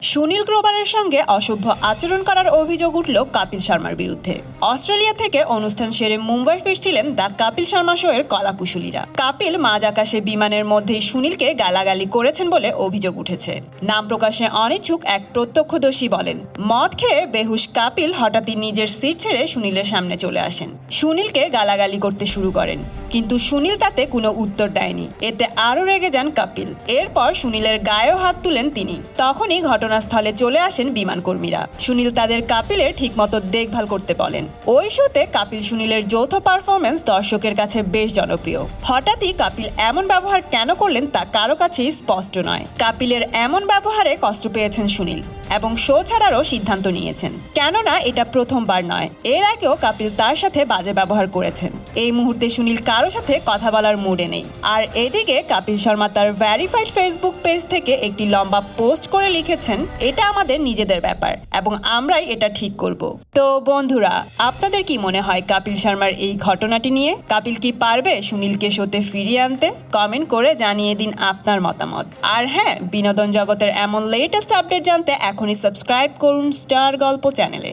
সুনীল গ্রোভারের সঙ্গে অসভ্য আচরণ করার অভিযোগ উঠল কাপিল শর্মার বিরুদ্ধে। অস্ট্রেলিয়া থেকে অনুষ্ঠান সেরে মুম্বাই ফিরছিলেন দ্য কাপিল শর্মা শো এর কলাকুশলীরা। কাপিল মাঝ আকাশে বিমানের মধ্যেই সুনীলকে গালাগালি করেছেন বলে অভিযোগ উঠেছে। নাম প্রকাশে অনিচ্ছুক এক প্রত্যক্ষদর্শী বলেন, মদ খেয়ে বেহুশ কাপিল হঠাৎই নিজের সিট ছেড়ে সুনীলের সামনে চলে আসেন। সুনীলকে গালাগালি করতে শুরু করেন। কিন্তু সুনীল তাতে কোনো উত্তর দেয়নি। এতে আরও রেগে যান কাপিল। এরপর সুনীলের গায়েও হাত তুলেন তিনি। তখনই ঘটনাস্থলে চলে আসেন বিমান কর্মীরা সুনীল তাদের কাপিলের ঠিকমতো দেখভাল করতে বলেন। ওই শোতে কাপিল সুনীলের যৌথ পারফরমেন্স দর্শকের কাছে বেশ জনপ্রিয়। হঠাৎই কাপিল এমন ব্যবহার কেন করলেন তা কারও কাছেই স্পষ্ট নয়। কাপিলের এমন ব্যবহারে কষ্ট পেয়েছেন সুনীল এবং শো ছাড়ারও সিদ্ধান্ত নিয়েছেন। কেননা এটা প্রথমবার নয়। এর আগেও কাপিল তার সাথে বাজে ব্যবহার করেছেন। এই মুহূর্তে সুনীল কারও সাথে কথা বলার মুডে নেই। আর এদিকে কাপিল শর্মা তার ভ্যারিফাইড ফেসবুক পেজ থেকে একটি লম্বা পোস্ট করে লিখেছেন, এটা আমাদের নিজেদের ব্যাপার এবং আমরাই এটা ঠিক করব। তো বন্ধুরা, আপনাদের কি মনে হয় কাপিল শর্মার এই ঘটনাটি নিয়ে? কাপিল কি পারবে সুনীলকে শোতে ফিরিয়ে আনতে? কমেন্ট করে জানিয়ে দিন আপনার মতামত। আর হ্যাঁ বিনোদন জগতের এমন লেটেস্ট আপডেট জানতে এখনই সাবস্ক্রাইব করুন স্টার গল্প চ্যানেলে